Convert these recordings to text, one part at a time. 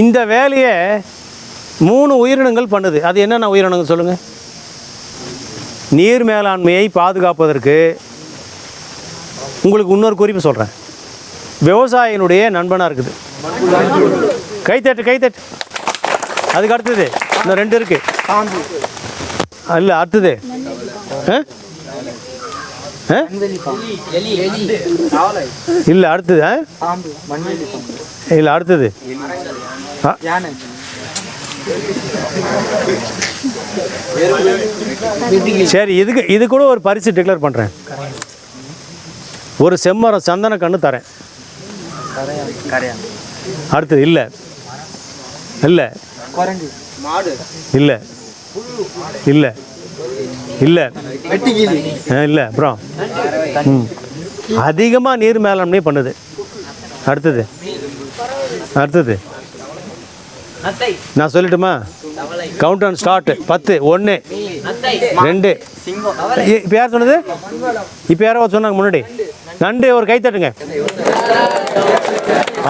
இந்த வேலையை மூணு உயிரினங்கள் பண்ணுது. அது என்னென்ன உயிரினங்கள் சொல்லுங்கள் நீர் மேலாண்மையை பாதுகாப்பதற்கு உங்களுக்கு இன்னொரு குறிப்பு சொல்கிறேன் விவசாயினுடைய நண்பனாக இருக்குது. கைத்தட்டு கைத்தட்டு. அதுக்கு அடுத்தது இன்னும் ரெண்டு இருக்கு. இல்லை அடுத்தது. ஆ? ஆ? இல்லை அடுத்தது ஆ? இல்லை அடுத்தது. சரி இதுக்கு இது கூட ஒரு பரிசு டிக்ளேர் பண்ணுறேன் ஒரு செம்மரம் சந்தன கண்ணு தரேன். அடுத்தது இல்லை. இல்லை. இல்லை. இல்லை. இல்லை. ஆ, இல்லை அப்புறம் ம். அதிகமாக நீர் மேலாண்மை பண்ணுது. அடுத்தது. அடுத்தது. நான் சொல்லட்டுமா? கவுண்ட் அண்ட் ஸ்டார்ட் பத்து ஒன்று ரெண்டு. இப்போ யார் சொன்னது? இப்போ யாரோ சொன்னாங்க முன்னாடி. நண்டு ஒரு கை தட்டுங்க.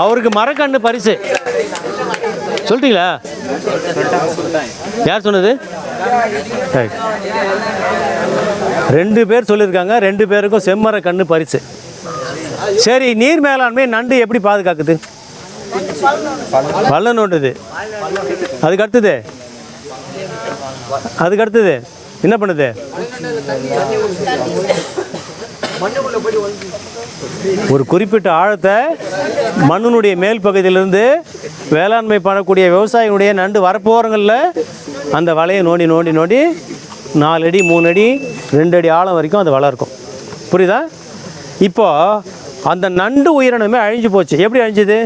அவருக்கு மரக்கண்ணு பரிசு. சொல்லிட்டீங்களா? யார் சொன்னது. ரெண்டு பேர் சொல்லியிருக்காங்க. ரெண்டு பேருக்கும் செம்மர கண்ணு பரிசு. சரி நீர் மேலாண்மை நண்டு எப்படி பாதுகாக்குது? பள்ளம். நோண்டுது. அதுக்கு அடுத்தது அதுக்கு அடுத்தது என்ன பண்ணுது? ஒரு குறிப்பிட்ட ஆழத்தை மண்ணினுடைய மேல் பகுதியிலிருந்து வேளாண்மை பண்ணக்கூடிய விவசாயினுடைய நண்டு வரப்போகிறங்களில் அந்த வலையை நோண்டி நோண்டி நோண்டி நாலு அடி மூணு அடி ரெண்டு அடி ஆழம் வரைக்கும் அது வளர்க்கும். புரியுதா? இப்போ அந்த நண்டு உயிரினமே அழிஞ்சு போச்சு. எப்படி அழிஞ்சுது?